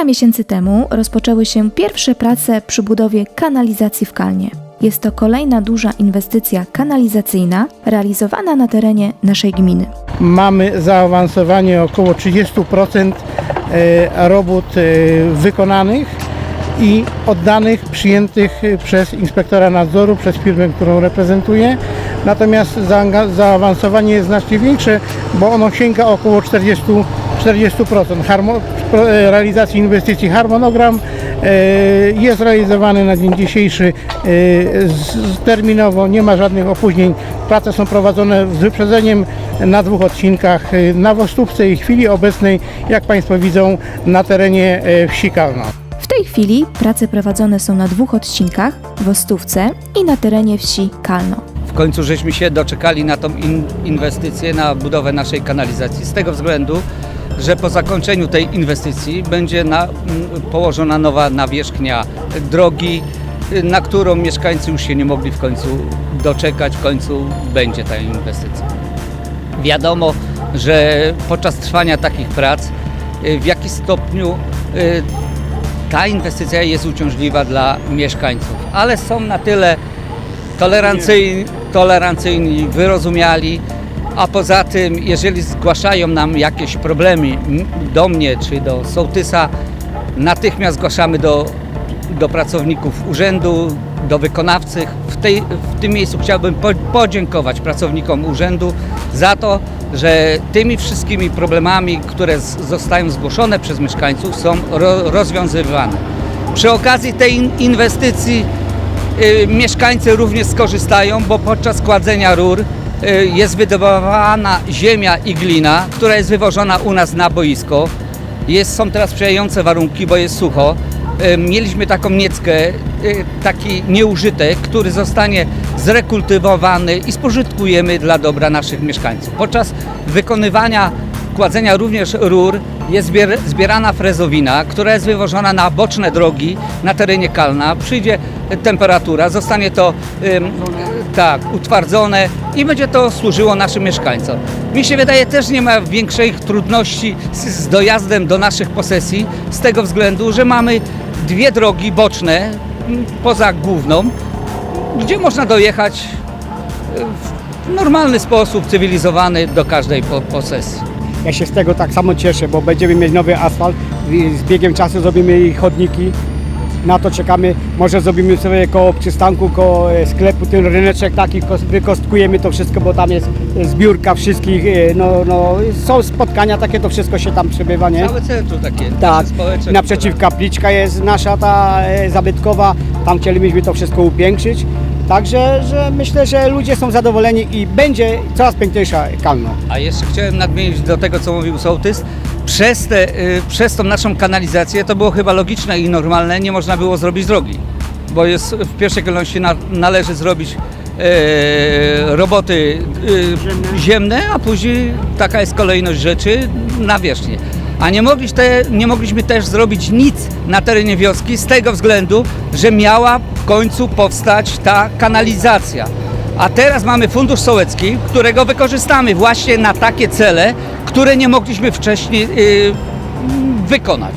Kilka miesięcy temu rozpoczęły się pierwsze prace przy budowie kanalizacji w Kalnie. Jest to kolejna duża inwestycja kanalizacyjna realizowana na terenie naszej gminy. Mamy zaawansowanie około 30% e, robót e, wykonanych i oddanych, przyjętych przez inspektora nadzoru, przez firmę, którą reprezentuję. Natomiast zaawansowanie jest znacznie większe, bo ono sięga około 40, 40%. Harmo- e, realizacji inwestycji harmonogram e, jest realizowany na dzień dzisiejszy e, terminowo, nie ma żadnych opóźnień. Prace są prowadzone z wyprzedzeniem na dwóch odcinkach na Wostówce i w chwili obecnej, jak Państwo widzą, na terenie wsi Kalna. W tej chwili prace prowadzone są na dwóch odcinkach w Ostówce i na terenie wsi Kalno. W końcu żeśmy się doczekali na tą in, inwestycję, na budowę naszej kanalizacji. Z tego względu, że po zakończeniu tej inwestycji będzie na, m, położona nowa nawierzchnia drogi, na którą mieszkańcy już się nie mogli w końcu doczekać. W końcu będzie ta inwestycja. Wiadomo, że podczas trwania takich prac y, w jaki stopniu y, ta inwestycja jest uciążliwa dla mieszkańców, ale są na tyle tolerancyjni, tolerancyjni, wyrozumiali, a poza tym, jeżeli zgłaszają nam jakieś problemy do mnie czy do sołtysa, natychmiast zgłaszamy do, do pracowników urzędu, do wykonawców. W, tej, w tym miejscu chciałbym po, podziękować pracownikom urzędu za to, że tymi wszystkimi problemami, które zostają zgłoszone przez mieszkańców, są ro, rozwiązywane. Przy okazji tej in- inwestycji y, mieszkańcy również skorzystają, bo podczas kładzenia rur jest wydobywana ziemia i glina, która jest wywożona u nas na boisko. Jest, są teraz sprzyjające warunki, bo jest sucho. Y, Mieliśmy taką nieckę, y, taki nieużytek, który zostanie zrekultywowany i spożytkujemy dla dobra naszych mieszkańców. Podczas wykonywania kładzenia również rur jest zbier- zbierana frezowina, która jest wywożona na boczne drogi na terenie Kalna. Przyjdzie temperatura, zostanie to ym, tak, utwardzone i będzie to służyło naszym mieszkańcom. Mi się wydaje, też nie ma większych trudności z, z dojazdem do naszych posesji z tego względu, że mamy dwie drogi boczne poza główną, gdzie można dojechać y, w normalny sposób, cywilizowany do każdej po- posesji. Ja się z tego tak samo cieszę, bo będziemy mieć nowy asfalt. i Z biegiem czasu zrobimy chodniki. Na to czekamy. Może zrobimy sobie koło przystanku, koło e, sklepu ten ryneczek taki, kos- wykostkujemy to wszystko, bo tam jest e, zbiórka wszystkich. e, No, no, są spotkania takie, to wszystko się tam przebywa, nie? Całe centrum takie Tak, społeczne. naprzeciw kapliczka jest nasza ta zabytkowa, tam chcielibyśmy to wszystko upiększyć. Także że myślę, że ludzie są zadowoleni i będzie coraz piękniejsza Kalno. A jeszcze chciałem nadmienić do tego, co mówił sołtys. Przez, te, y, przez tą naszą kanalizację to było chyba logiczne i normalne, nie można było zrobić drogi. Bo jest w pierwszej kolejności na, należy zrobić e, roboty e, ziemne, a później taka jest kolejność rzeczy na wierzchnię. A nie, mogli te, nie mogliśmy też zrobić nic na terenie wioski z tego względu, że miała w końcu powstać ta kanalizacja. A teraz mamy fundusz sołecki, którego wykorzystamy właśnie na takie cele, które nie mogliśmy wcześniej y, wykonać.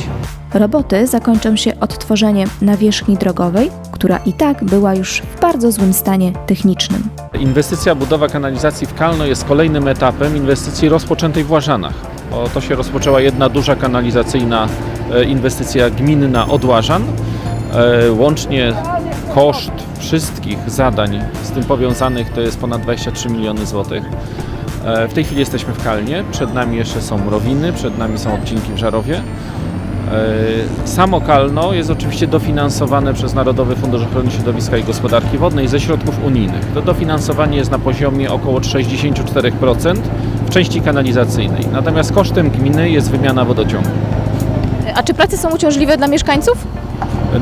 Roboty zakończą się odtworzeniem nawierzchni drogowej, która i tak była już w bardzo złym stanie technicznym. Inwestycja budowa kanalizacji w Kalno jest kolejnym etapem inwestycji rozpoczętej w Łażanach. To się rozpoczęła jedna duża kanalizacyjna e, inwestycja gminna od Łażan. E, Łącznie koszt wszystkich zadań z tym powiązanych to jest ponad 23 miliony złotych. E, W tej chwili jesteśmy w Kalnie, przed nami jeszcze są Rowiny, przed nami są odcinki w Żarowie. E, Samo Kalno jest oczywiście dofinansowane przez Narodowy Fundusz Ochrony Środowiska i Gospodarki Wodnej ze środków unijnych. To dofinansowanie jest na poziomie około 64% w części kanalizacyjnej. Natomiast kosztem gminy jest wymiana wodociągu. A czy prace są uciążliwe dla mieszkańców?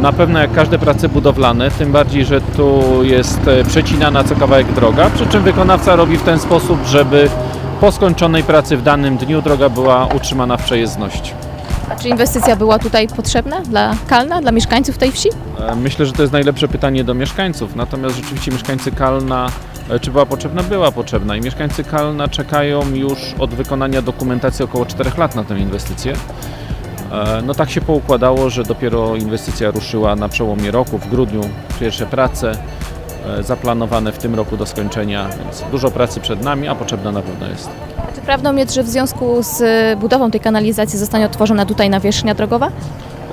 Na pewno jak każde prace budowlane, tym bardziej, że tu jest e, przecinana co kawałek droga, przy czym wykonawca robi w ten sposób, żeby po skończonej pracy w danym dniu droga była utrzymana w przejezdności. A czy inwestycja była tutaj potrzebna dla Kalna, dla mieszkańców tej wsi? E, Myślę, że to jest najlepsze pytanie do mieszkańców. Natomiast rzeczywiście mieszkańcy Kalna, e, czy była potrzebna? Była potrzebna. I mieszkańcy Kalna czekają już od wykonania dokumentacji około 4 lat na tę inwestycję. E, No tak się poukładało, że dopiero inwestycja ruszyła na przełomie roku, w grudniu pierwsze prace zaplanowane w tym roku do skończenia, więc dużo pracy przed nami, a potrzebna na pewno jest. Czy prawdą jest, że w związku z y, budową tej kanalizacji zostanie otworzona tutaj nawierzchnia drogowa?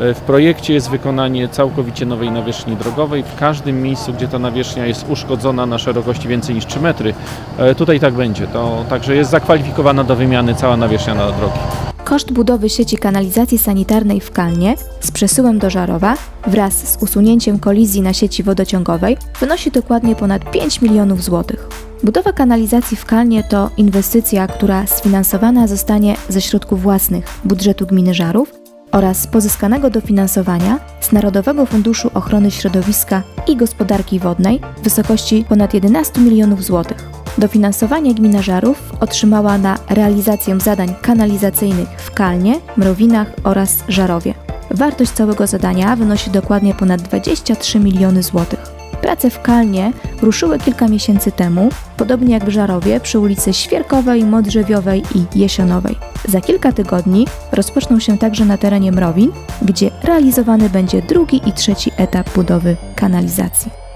E, W projekcie jest wykonanie całkowicie nowej nawierzchni drogowej. W każdym miejscu, gdzie ta nawierzchnia jest uszkodzona na szerokości więcej niż 3 metry, e, tutaj tak będzie. To także jest zakwalifikowana do wymiany cała nawierzchnia na drogi. Koszt budowy sieci kanalizacji sanitarnej w Kalnie z przesyłem do Żarowa wraz z usunięciem kolizji na sieci wodociągowej wynosi dokładnie ponad 5 milionów złotych. Budowa kanalizacji w Kalnie to inwestycja, która sfinansowana zostanie ze środków własnych budżetu gminy Żarów oraz pozyskanego dofinansowania z Narodowego Funduszu Ochrony Środowiska i Gospodarki Wodnej w wysokości ponad 11 milionów złotych. Dofinansowanie gmina Żarów otrzymała na realizację zadań kanalizacyjnych w Kalnie, Mrowinach oraz Żarowie. Wartość całego zadania wynosi dokładnie ponad 23 miliony złotych. Prace w Kalnie ruszyły kilka miesięcy temu, podobnie jak w Żarowie przy ulicy Świerkowej, Modrzewiowej i Jesionowej. Za kilka tygodni rozpoczną się także na terenie Mrowin, gdzie realizowany będzie drugi i trzeci etap budowy kanalizacji.